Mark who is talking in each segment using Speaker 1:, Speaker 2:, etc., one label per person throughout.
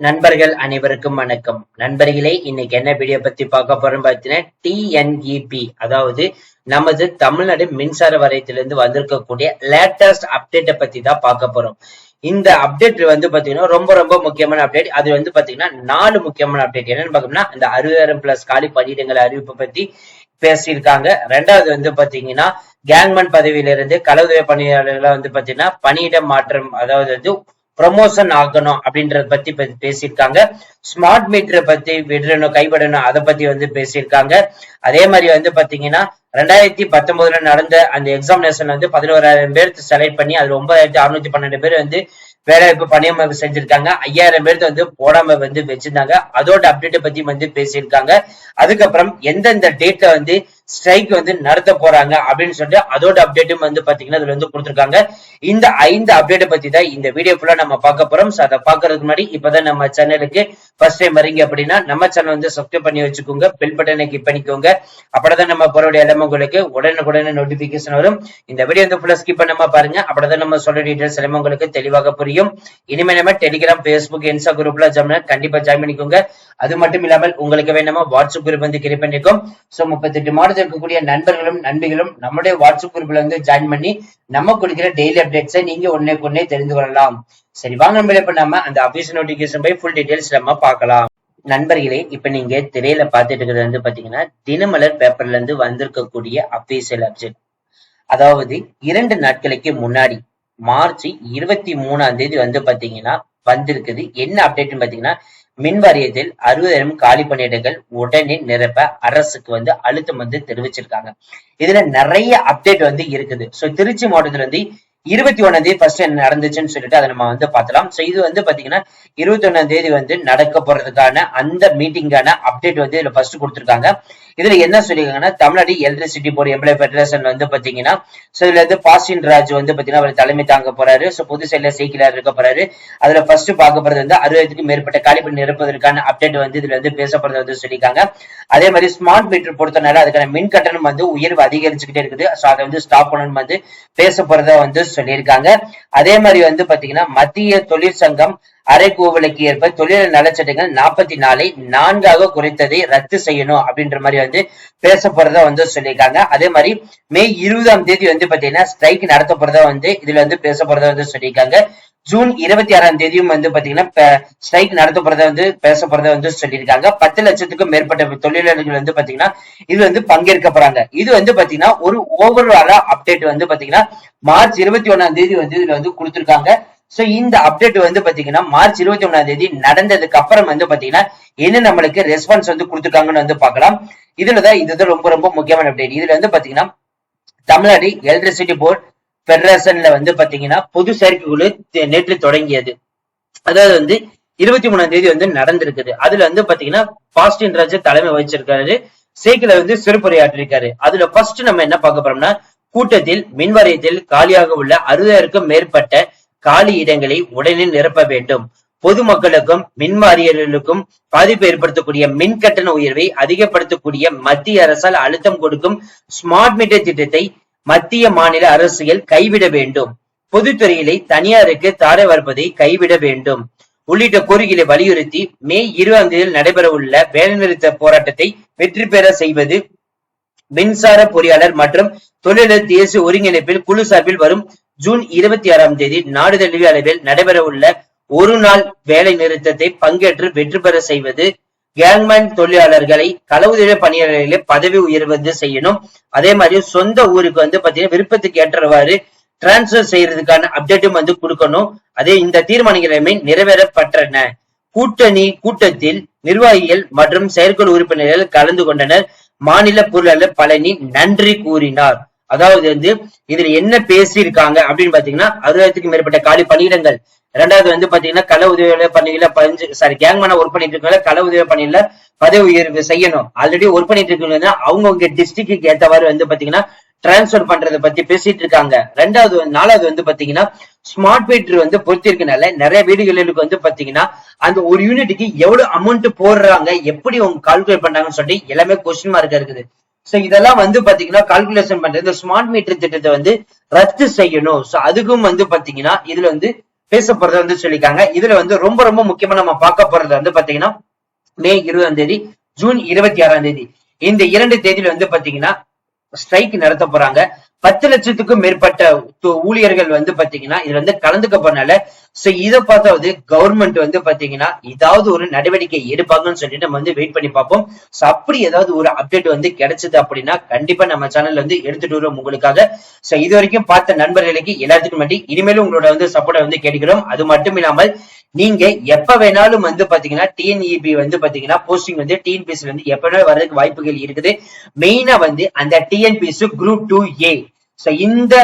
Speaker 1: நண்பர்கள் அனைவருக்கும் வணக்கம். நண்பர்களே இன்னைக்கு என்ன வீடியோ பத்தி பார்க்க போறோம் பார்த்தீங்கன்னா டிஎன்இபி அதாவது நமது தமிழ்நாடு மின்சார வாரியத்திலிருந்து வந்திருக்கக்கூடிய லேட்டஸ்ட் அப்டேட்டை பத்தி தான் பார்க்க போறோம். இந்த அப்டேட் வந்து பாத்தீங்கன்னா ரொம்ப ரொம்ப முக்கியமான அப்டேட் அது வந்து பாத்தீங்கன்னா நாலு முக்கியமான அப்டேட் என்னன்னு பார்த்தோம்னா இந்த அறுபதாயிரம் பிளஸ் காலி பணியிடங்கள் அறிவிப்பு பத்தி பேசியிருக்காங்க. ரெண்டாவது வந்து பாத்தீங்கன்னா கேங்மேன் பதவியிலிருந்து களவுதவி பணியாளர்களை வந்து பாத்தீங்கன்னா பணியிட மாற்றம் அதாவது வந்து ப்ரொமோஷன் ஆகணும் அப்படின்றத பத்தி பேசியிருக்காங்க. ஸ்மார்ட் மீட்டரை பத்தி விடணும் கைவிடணும் அதை பத்தி வந்து பேசியிருக்காங்க. அதே மாதிரி வந்து பாத்தீங்கன்னா ரெண்டாயிரத்தி பத்தொன்பதுல நடந்த அந்த எக்ஸாமினேஷன் வந்து பதினோராயிரம் பேர் செலக்ட் பண்ணி அதுல ஒன்பதாயிரத்தி அறுநூத்தி பன்னெண்டு பேர் வந்து வேலைவாய்ப்பு பணியமைப்பு செஞ்சிருக்காங்க. ஐயாயிரம் பேர்த்து வந்து போடாம வந்து வச்சிருந்தாங்க. அதோட அப்டேட்டை பத்தி வந்து பேசியிருக்காங்க. அதுக்கப்புறம் எந்தெந்த டேட்ல வந்து ஸ்ட்ரைக் வந்து நடத்த போறாங்க அப்படின்னு சொல்லிட்டு அதோட அப்டேட்டும் வந்து பாத்தீங்கன்னா இதுல வந்து கொடுத்துருக்காங்க. இந்த ஐந்து அப்டேட்டை பத்தி தான் இந்த வீடியோ ஃபுல்லா நம்ம பார்க்க போறோம். சோ அதை பாக்குறதுக்கு முன்னாடி இப்பதான் நம்ம சேனலுக்கு ஃபர்ஸ்ட் டைம் வரீங்க அப்படின்னா நம்ம சேனல் வந்து சப்ஸ்கிரைப் பண்ணி வச்சுக்கோங்க. பெல் பட்டனை கிளிக் பண்ணிக்கோங்க. அப்படிதான் நம்ம போறோட எல்லாமே உங்களுக்கு உடனுக்குடனே நோட்டிபிகேஷன் வரும். இந்த வீடியோ வந்து ஃபுல்லா ஸ்கிப் பண்ணாம பாருங்க. அப்பதான் நம்ம சொல்ற டீடைல்ஸ் எல்லாமே உங்களுக்கு தெளிவாக புரியும். இனிமே நம்ம டெலிகிராம் ஃபேஸ்புக் இன்ஸ்டா குரூப்ல ஜாயின் கண்டிப்பா ஜாயின் பண்ணிக்கோங்க. அது மட்டும் இல்லாமல் உங்களுக்கு வேணாம வாட்ஸ்அப் குரூப் வந்து கிரியேட் பண்ணிருக்கோம் சோ முப்பத்தெட்டு மாதத்தில் இருக்கக்கூடிய நண்பர்களும் நண்பிகளும் நம்முடைய வாட்ஸ்அப் குரூப்ல வந்து ஜாயின் பண்ணி நம்ம கொடுக்கிற டெய்லி அப்டேட்ஸை நீங்க ஒன்னே கொன்னே தெரிந்து கொள்ளலாம். சரி வாங்க நம்ம பண்ணாம அந்த அபிஷியல் நோட்டிபிகேஷன் போய் ஃபுல் டீடைல்ஸ் நம்ம பார்க்கலாம். நண்பர்களே இப்ப நீங்க திரையில பாத்துட்டு இருக்கிறது வந்து பாத்தீங்கன்னா தினமலர் பேப்பர்ல இருந்து வந்திருக்கக்கூடிய அபிஷியல் அப்டேட் அதாவது இரண்டு நாட்களுக்கு முன்னாடி மார்ச் இருபத்தி மூணாம் தேதி வந்து பாத்தீங்கன்னா வந்திருக்குது. என்ன அப்டேட்னு பாத்தீங்கன்னா மின் வாரியத்தில் அறுபதாயிரம் காலி பணியிடங்கள் உடனே நிரப்ப அரசுக்கு வந்து அழுத்தம் வந்து தெரிவிச்சிருக்காங்க. இதுல நிறைய அப்டேட் வந்து இருக்குது. சோ திருச்சி மாவட்டத்துல வந்து இருபத்தி ஒன்னாம் தேதி ஃபர்ஸ்ட் என்ன நடந்துச்சுன்னு சொல்லிட்டு அதை நம்ம வந்து பார்த்தலாம். ஸோ இது வந்து பாத்தீங்கன்னா இருபத்தி ஒன்னாம் தேதி வந்து நடக்க போறதுக்கான அந்த மீட்டிங்கான அப்டேட் வந்து இதுல ஃபர்ஸ்ட் கொடுத்துருக்காங்க. இதுல என்ன சொல்லியிருக்காங்கன்னா Tamil Nadu electricity board employ federation வந்து பாத்தீங்கன்னா ஸோ இதுல இருந்து பாஸ்டின் ராஜ் வந்து பாத்தீங்கன்னா அவர் தலைமை தாங்க போறாரு. ஸோ புது சைட்ல சீக்கிரம் இருக்க போறாரு. அதுல ஃபர்ஸ்ட் பார்க்க போறது வந்து அறுபதுக்கும் மேற்பட்ட காலிப்பணி நிரப்புவதற்கான அப்டேட் வந்து இதுல வந்து பேசப்படுறது வந்து சொல்லியிருக்காங்க. அதே மாதிரி ஸ்மார்ட் மீட்டர் பொறுத்தனால அதுக்கான மின் கட்டணம் வந்து உயர்வு அதிகரிச்சுக்கிட்டே இருக்குது. ஸோ அதை வந்து ஸ்டாப் பண்ணணும் வந்து பேச போறதா வந்து சொல்லியிருக்காங்க. அதே மாதிரி வந்து பாத்தீங்கன்னா மத்திய தொழிற்சங்கம் அரைக்கூவலுக்கு ஏற்ப தொழிலாளர் நலச்சட்டங்கள் நாற்பத்தி நாலை நான்காக குறைத்ததை ரத்து செய்யணும் அப்படின்ற மாதிரி வந்து பேச போறதா வந்து சொல்லியிருக்காங்க. அதே மாதிரி மே இருபதாம் தேதி வந்து பாத்தீங்கன்னா ஸ்ட்ரைக் நடத்த போறதா வந்து இதுல வந்து பேச போறதா வந்து சொல்லியிருக்காங்க. ஜூன் இருபத்தி ஆறாம் தேதியும் வந்து பாத்தீங்கன்னா ஸ்ட்ரைக் நடத்த போறதா வந்து பேச போறதா வந்து சொல்லியிருக்காங்க. பத்து லட்சத்துக்கும் மேற்பட்ட தொழிலாளர்கள் வந்து பாத்தீங்கன்னா இது வந்து பங்கேற்க போறாங்க. இது வந்து பாத்தீங்கன்னா ஒரு ஓவராலா அப்டேட் வந்து பாத்தீங்கன்னா மார்ச் இருபத்தி ஒன்னாம் தேதி வந்து இதுல வந்து கொடுத்திருக்காங்க. சோ இந்த அப்டேட் வந்து பாத்தீங்கன்னா மார்ச் இருபத்தி ஒன்னாம் தேதி நடந்ததுக்கு அப்புறம் வந்து பாத்தீங்கன்னா என்ன நம்மளுக்கு ரெஸ்பான்ஸ் வந்து கொடுத்துருக்காங்கன்னு வந்து பார்க்கலாம். இதுலதான் இதுதான் ரொம்ப ரொம்ப முக்கியமான அப்டேட் இதுல வந்து பாத்தீங்கன்னா தமிழ்நாடு எலக்ட்ரிசிட்டி போர்டு பெடரேஷன்ல வந்து பாத்தீங்கன்னா பொது செயற்கைக்குழு குழு நேற்று தொடங்கியது. அதாவது வந்து இருபத்தி மூணாம் தேதி வந்து நடந்திருக்குது. அதுல வந்து பாத்தீங்கன்னா பாஸ்டின் ராஜ் தலைமை வகிச்சிருக்காரு. சேக்கில வந்து சிறப்புரையாற்றிருக்காரு அதுல ஃபர்ஸ்ட் நம்ம என்ன பார்க்க போறோம்னா கூட்டத்தில் மின்வாரியத்தில் காலியாக உள்ள அறுபதாயிரக்கும் மேற்பட்ட காலி இடங்களை உடனே நிரப்ப வேண்டும். பொதுமக்களுக்கும் மின்வாரியர்களுக்கும் பாதிப்பு ஏற்படுத்தக்கூடிய மின் கட்டண உயர்வை அதிகப்படுத்தக்கூடிய மத்திய அரசால் அழுத்தம் கொடுக்கும் ஸ்மார்ட் மீட்டர் திட்டத்தை மத்திய மாநில அரசுகள் கைவிட வேண்டும். பொதுத்துறையிலே தனியாருக்கு தாரை வார்ப்பதை கைவிட வேண்டும். உள்ளிட்ட கோரிக்கைகளை வலியுறுத்தி மே இருபதாம் தேதியில் நடைபெறவுள்ள வேலைநிறுத்த போராட்டத்தை வெற்றி பெற செய்வது மின்சார பொறியாளர் மற்றும் தொழிலாளர் தேசிய ஒருங்கிணைப்பில் குழு சார்பில் வரும் ஜூன் இருபத்தி ஆறாம் தேதி நாடு தழுவிய அளவில் நடைபெறவுள்ள ஒரு நாள் வேலை நிறுத்தத்தை பங்கேற்று வெற்றி பெற செய்வது கேங்மேன் தொழிலாளர்களை களவுதவி பணியாளர்களை பதவி உயர்வது செய்யணும். அதே மாதிரி சொந்த ஊருக்கு வந்து பாத்தீங்கன்னா விருப்பத்துக்கு ஏற்றவாறு டிரான்ஸ்பர் செய்யறதுக்கான அப்டேட்டும் வந்து கொடுக்கணும். அதே இந்த தீர்மானங்களுமே நிறைவேறப்பட்டன கூட்டணி கூட்டத்தில் நிர்வாகிகள் மற்றும் செயற்குழு உறுப்பினர்கள் கலந்து கொண்டனர். மாநில பொருளாளர் பழனி நன்றி கூறினார். அதாவது வந்து இதுல என்ன பேசியிருக்காங்க அப்படின்னு பாத்தீங்கன்னா அறுபதாயிரத்துக்கு மேற்பட்ட காலி பணியிடங்கள். ரெண்டாவது வந்து பாத்தீங்கன்னா கள உதவியாளர் பணியில பதினஞ்சு சாரி கேங்மேன ஒர்க் பண்ணிட்டு இருக்கவங்க கள உதவி பணியில பதவி உயர்வு செய்யணும். ஆல்ரெடி ஒர்க் பண்ணிட்டு இருக்கவங்க அவங்கவுங்க டிஸ்ட்ரிக்டுக்கு ஏத்தவாறு வந்து பாத்தீங்கன்னா டிரான்ஸ்பர் பண்றதை பத்தி பேசிட்டு இருக்காங்க ரெண்டாவது நாலாவது வந்து பாத்தீங்கன்னா ஸ்மார்ட் மீட்டர் வந்து பொறுத்திருக்கனால நிறைய வீடுகளுக்கு வந்து பாத்தீங்கன்னா அந்த ஒரு யூனிட்டுக்கு எவ்வளவு அமௌண்ட் போடுறாங்க எப்படி அவங்க கால்குலேட் பண்றாங்கன்னு சொல்லிட்டு எல்லாமே கொஸ்டின் மார்க்கா இருக்குது. சோ இதெல்லாம் வந்து பாத்தீங்கன்னா கால்குலேஷன் பண்றது. இந்த ஸ்மார்ட் மீட்டர் திட்டத்தை வந்து ரத்து செய்யணும். சோ அதுக்கும் வந்து பாத்தீங்கன்னா இதுல வந்து பேச போறது வந்து சொல்லியிருக்காங்க. இதுல வந்து ரொம்ப ரொம்ப முக்கியமா நம்ம பார்க்க போறது வந்து பாத்தீங்கன்னா மே இருபதாம் தேதி ஜூன் இருபத்தி ஆறாம் தேதி. இந்த இரண்டு தேதியில வந்து பாத்தீங்கன்னா ஸ்ட்ரைக் நடத்த போறாங்க. பத்து லட்சத்துக்கும் மேற்பட்ட ஊழியர்கள் வந்து பாத்தீங்கன்னா இதுல வந்து கலந்துக்க போனால சோ இதை பார்த்தாவது கவர்மெண்ட் வந்து பாத்தீங்கன்னா ஏதாவது ஒரு நடவடிக்கை எடுப்பாங்கன்னு சொல்லிட்டு நம்ம வந்து வெயிட் பண்ணி பார்ப்போம். சோ அப்படி ஏதாவது ஒரு அப்டேட் வந்து கிடைச்சது அப்படின்னா கண்டிப்பா நம்ம சேனல் வந்து எடுத்துட்டு வருவோம் உங்களுக்காக. சோ இது வரைக்கும் பார்த்த நண்பர்களுக்கு எல்லாத்துக்கும் வேண்டி இனிமேலும் உங்களோட வந்து சப்போர்ட்டை வந்து கேட்டுக்கிறோம். அது மட்டும் இல்லாமல் நீங்க எப்ப வேணாலும் வந்து பாத்தீங்கன்னா டிஎன்இபி வந்து பாத்தீங்கன்னா போஸ்டிங் வந்து டிஎன்பிஎஸ்சி வந்து எப்ப வேணாலும் வர்றதுக்கு வாய்ப்புகள் இருக்குது. மெயினா வந்து அந்த TNPSC group two A so இந்த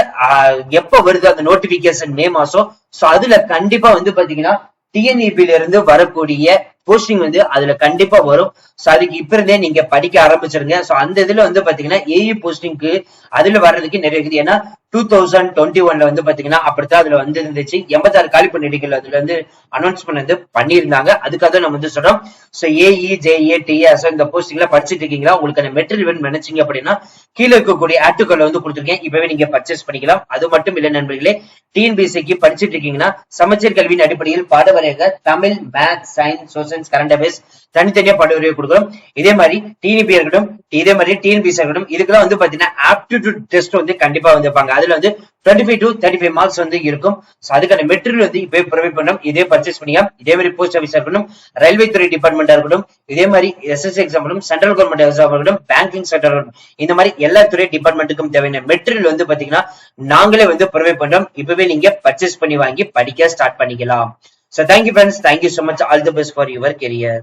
Speaker 1: எப்ப வருது அந்த நோட்டிபிகேஷன் மே மாசம்? சோ அதுல கண்டிப்பா வந்து பாத்தீங்கன்னா டிஎன்இபில இருந்து வரக்கூடிய போஸ்டிங் வந்து அதுல கண்டிப்பா வரும். சோ அதுக்கு இப்ப இருந்தே நீங்க படிக்க ஆரம்பிச்சிருங்க. சோ அந்த இதுல வந்து பாத்தீங்கன்னா ஏஇ போஸ்டிங்க்கு அதுல வர்றதுக்கு நிறைய இருக்குது. ஏன்னா டூ தௌசண்ட் டுவெண்ட்டி ஒன்ல வந்து பாத்தீங்கன்னா அப்படித்தான் அதுல வந்து இருந்துச்சு எண்பத்தாறு காலிப்பு பணியிடங்கள் அதுல வந்து அனௌன்ஸ்மெண்ட் வந்து பண்ணியிருந்தாங்க. அதுக்காக நம்ம வந்து சொல்றோம். சோ ஏஇ ஜேஏ டிஎஸ் இந்த போஸ்டிங்ல படிச்சிட்டு இருக்கீங்களா? உங்களுக்கு அந்த மெட்டீரியல் வேணும் நினைச்சீங்க அப்படின்னா கீழே இருக்கக்கூடிய ஆட்டுக்களை வந்து கொடுத்துருக்கேன். இப்பவே நீங்க பர்ச்சேஸ் பண்ணிக்கலாம். அது மட்டும் இல்ல நண்பர்களே டிஎன்பிசிக்கு படிச்சுட்டு இருக்கீங்கன்னா சமச்சீர் கல்வியின் அடிப்படையில் பாடவரையாக Tamil maths science social current affairs தனித்தனியா பாடவரையை கொடுக்குறோம். இதே மாதிரி டிஎன்பி இருக்கட்டும் இதே மாதிரி டிஎன்பிசி இருக்கட்டும் இதுக்கெல்லாம் வந்து பாத்தீங்கன்னா ஆப்டிடியூட் டெஸ்ட் வந்து கண்டிப்பா வந்து வைப்பாங்க அதுல வந்து twenty five to thirty five marks வந்து இருக்கும். அதுக்கான மெட்டீரியல் வந்து இப்பவே ப்ரொவைட் பண்ணும். இதே பர்ச்சேஸ் பண்ணிக்கலாம் இதே மாதிரி போஸ்ட் ஆஃபீஸா இருக்கட்டும் ரயில்வே துறை டிபார்ட்மெண்டா இருக்கட்டும் இதே மாதிரி SSC exam central government exam இருக்கட்டும் பேங்கிங் செக்டர் இருக்கட்டும் இந்த மாதிரி எல்லா துறை டிபார்ட்மெண்ட்டுக்கும் தேவையான மெட்டீரியல் வந்து பாத்தீங்கன்னா நாங்களே வந்து ப்ரொவைட் பண்றோம் இப்பவே நீங்க பர்ச்சேஸ் பண்ணி வாங்கி படிக்க ஸ்டார்ட் பண்ணிக்கலாம். So thank you friends thank you Thank much all the best for your career.